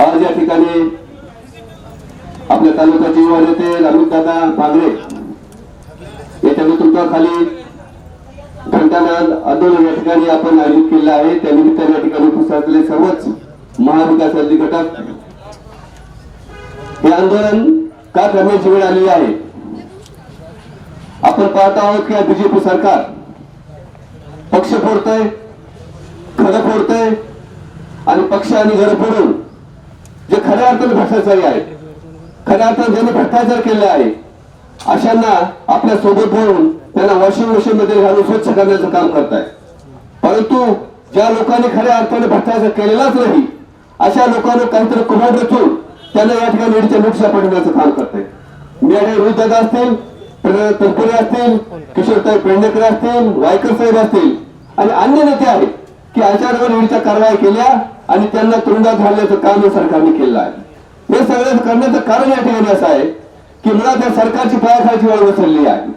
आज या ठिकाणी आपल्या तालुक्याचे युवा नेते अमितदादा पांगरे याच्या नेतृत्वाखाली घंटानाद आंदोलन या ठिकाणी आपण आयोजित केलं आहे. त्यानिमित्ताने या ठिकाणी उपस्थित असलेले सर्वच महाविकास आघाडी घटक हे आंदोलन का करण्याची वेळ आलेली आहे? आपण पाहत आहोत की बीजेपी सरकार पक्ष फोडतय खरं फोडतय आणि पक्ष आणि घर फोडून जे खऱ्या अर्थाने भ्रष्टाचारी आहेत खऱ्या अर्थाने ज्यांनी भ्रष्टाचार केले आहे अशांना आपल्यासोबत घेऊन त्यांना वॉशिंग मशीन मध्ये घालून स्वच्छ करण्याचं काम करताय परंतु ज्या लोकांनी खऱ्या अर्थाने भ्रष्टाचार केलेलाच नाही अशा लोकांना काहीतरी कुमार रचून त्यांना या ठिकाणी ईडीच्या नोटिसा पाठवण्याचं काम करताय मी या ठिकाणी असतील प्रणव तनपुरे असतील किशोरताई पेंडेकर असतील वायकर साहेब असतील आणि अन्य नेते आहेत की अशावर ईडीच्या कारवाई केल्या आणि त्यांना तुरुंगात घालण्याचं काम या सरकारने केलं आहे. हे सगळं करण्याचं कारण या ठिकाणी असं आहे की मला त्या सरकारची पायाखालची वेळ बसलेली आहे.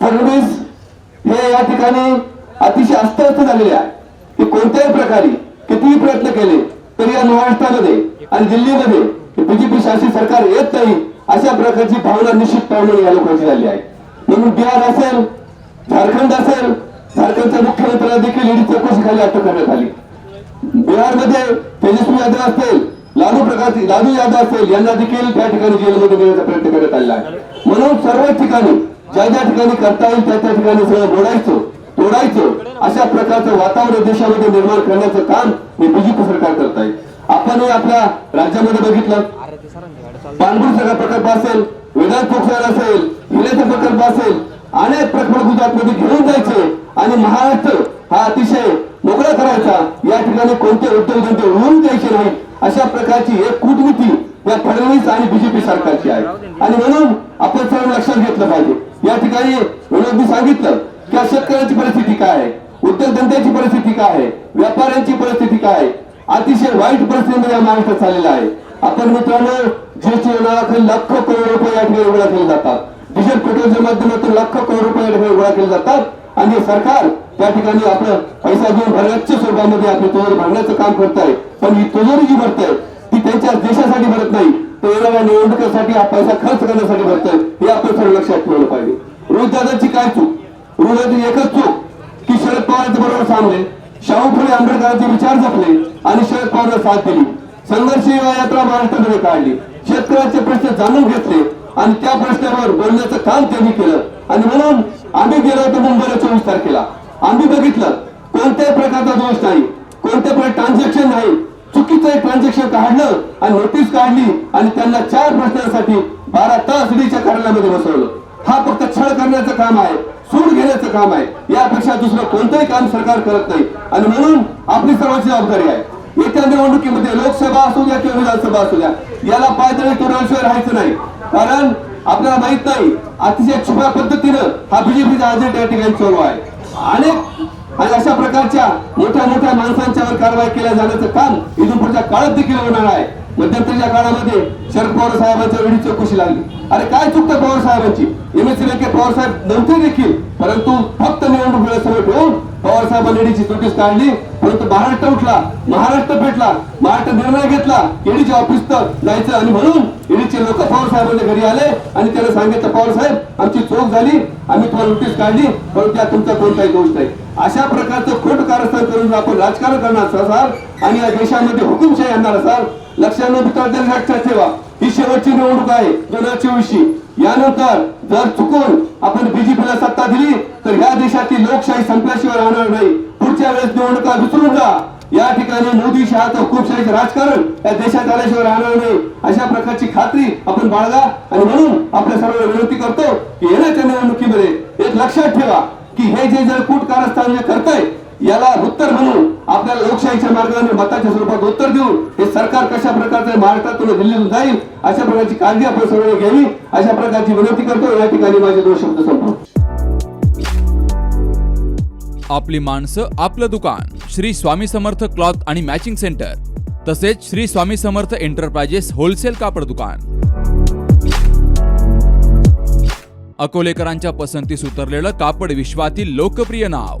फडणवीस हे या ठिकाणी अतिशय अस्वस्थ झालेले आहे. की कोणत्याही प्रकारे कितीही प्रयत्न केले तरी या महाराष्ट्रामध्ये आणि दिल्लीमध्ये बीजेपी शासित सरकार येत नाही अशा प्रकारची भावना निश्चितपणे या लोकांची झाली आहे. म्हणून बिहार असेल झारखंड असेल झारखंडच्या मुख्यमंत्र्याला देखील ईडी चौकशीखाली अटक करण्यात आली. बिहारमध्ये तेजस्वी यादव असतील लालू प्रकाश लालू यादव असतील यांना देखील त्या ठिकाणी जेलमध्ये नेण्याचा प्रयत्न करण्यात आलेला आहे. म्हणून सर्व ठिकाणी ज्या ज्या ठिकाणी करता येईल त्या त्या ठिकाणी सगळं मोडायचं तोडायचं अशा प्रकारचं वातावरण देशामध्ये निर्माण करण्याचं काम हे बीजेपी सरकार करत आहे. आपणही आपल्या राज्यामध्ये बघितलं. पाणबुड सगळा प्रकल्प असेल वेदांत पोखरण असेल हिल्याचा प्रकल्प असेल अनेक प्रकल्प गुजरातमध्ये घेऊन जायचे आणि महाराष्ट्र हा अतिशय मोकळा करायचा. या ठिकाणी कोणते उद्योगधंदे उडवून द्यायचे नाही अशा प्रकारची एक कूटनीती या फडणवीस आणि बीजेपी सरकारची आहे. आणि म्हणून आपण सर्व लक्षात घेतलं पाहिजे. या ठिकाणी विनोदनी सांगितलं की शेतकऱ्यांची परिस्थिती काय आहे? उद्योगधंद्याची परिस्थिती काय आहे? व्यापाऱ्यांची परिस्थिती काय आहे? अतिशय वाईट परिस्थितीमध्ये या महाराष्ट्रात चाललेला आहे. आपण मित्रांनो जीएसटी नावाखाली लाखो करोड रुपये या ठिकाणी गोळा केले जातात. डिझेल पेट्रोलच्या माध्यमातून लाखो करोड रुपये या ठिकाणी गोळा केले जातात. आणि सरकार त्या ठिकाणी आपलं पैसा घेऊन भरण्याच्या स्वरूपामध्ये आपली तोवर भरण्याचं काम करत आहे पण ही तोजोरी जी भरतंय ती त्यांच्या देशासाठी भरत नाही. तर येणाऱ्या निवडणुकीसाठी हा पैसा खर्च करण्यासाठी भरतोय. हे आपण सर्व लक्षात ठेवलं पाहिजे. रोहितदादाची काय चूक? रोहिदाची एकच चूक की शरद पवारांचे बरोबर सांगले शाहू फुले आंबेडकरांचे विचार जपले आणि शरद पवारला साथ दिली. संघर्ष यात्रा महाराष्ट्रामध्ये काढली. शेतकऱ्यांचे प्रश्न जाणून घेतले. आणि त्या प्रश्नावर बोलण्याचं काम त्यांनी केलं. आणि म्हणून आम्ही गेलो होतो मुंबईला चोवीस तारखेला. आम्ही बघितलं कोणत्याही प्रकारचा दोष नाही. कोणत्या प्रकार ट्रान्झॅक्शन नाही. चुकीचं एक ट्रान्झॅक्शन काढलं आणि नोटीस काढली आणि त्यांना चार प्रश्नांसाठी बारा तास ईडीच्या कार्यालयामध्ये बसवलं. हा फक्त छळ करण्याचं काम आहे सूड घेण्याचं काम आहे. यापेक्षा दुसरं कोणतंही काम सरकार करत नाही. आणि म्हणून आपली सर्वांची जबाबदारी आहे. येत्या निवडणुकीमध्ये लोकसभा असू द्या किंवा विधानसभा असू द्या याला पायदळी तोरणाशिवाय राहायचं नाही. कारण आपल्याला माहीत नाही अतिशय छुप्या पद्धतीनं हा बीजेपीचा अजेंडा या ठिकाणी चालू आहे. अनेक आणि अशा प्रकारच्या मोठ्या मोठ्या माणसांच्यावर कारवाई केल्या जाण्याचं काम इथून पुढच्या काळात देखील होणार आहे. मध्यंतरीच्या काळामध्ये शरद पवार साहेबांच्या वेळी चौकशी लागली. अरे काय चुकतं पवार साहेबांची? एमएससी बँकेत पवार साहेब नव्हते देखील. परंतु फक्त निवडणूक वेळेसमोर ठेवून पवार साहेबांनी नोटीस काढली. परंतु महाराष्ट्र उठला महाराष्ट्र भेटला महाराष्ट्र निर्णय घेतला. ईडीच्या ऑफिस तर जायचं आणि म्हणून ईडीचे लोक पवार साहेबांच्या घरी आले आणि त्याला सांगितलं पवार साहेब आमची चोख झाली. आम्ही तुम्हाला नोटीस काढली. परंतु त्यात तुमचा कोणताही दोष नाही. अशा प्रकारचं खोट कारस्थान करून आपण राजकारण करणार असाल आणि या देशामध्ये हुकुमशाही आणणार असाल. लक्षात मित्रांनो लक्षात ठेवा. ही शेवटची निवडणूक आहे दोन हजार चोवीसची. यानंतर जर चुकून आपण बीजेपीला सत्ता दिली तर या देशातील लोकशाही संपल्याशिवाय राहणार नाही. पुढच्या वेळेस निवडणुका विसरून जा. या ठिकाणी मोदी शहाचं हुकुमशाहीचं राजकारण या देशात आल्याशिवाय राहणार नाही. अशा प्रकारची खात्री आपण बाळगा. आणि म्हणून आपल्या सर्वांना विनंती करतो की येण्याच्या निवडणुकीमध्ये एक लक्षात ठेवा की हे जे जर कूट कारस्थान जे करतंय याला उत्तर म्हणून आपल्याला लोकशाहीच्या मार्गाने मताच्या स्वरूपात उत्तर देऊन हे सरकार कशा प्रकारचं महाराष्ट्रातून दिल्लीतून जाईल अशा प्रकारची काळजी आपण सर्वांनी घ्यावी अशा प्रकारची विनंती करतो. या ठिकाणी माझे दोन शब्द संपतो आपली माणसं आपलं दुकान. श्री स्वामी समर्थ क्लॉथ आणि मॅचिंग सेंटर. तसेच श्री स्वामी समर्थ एंटरप्राइजेस होलसेल कापड दुकान. अकोलेकरांच्या पसंतीस उतरलेलं कापड विश्वातील लोकप्रिय नाव.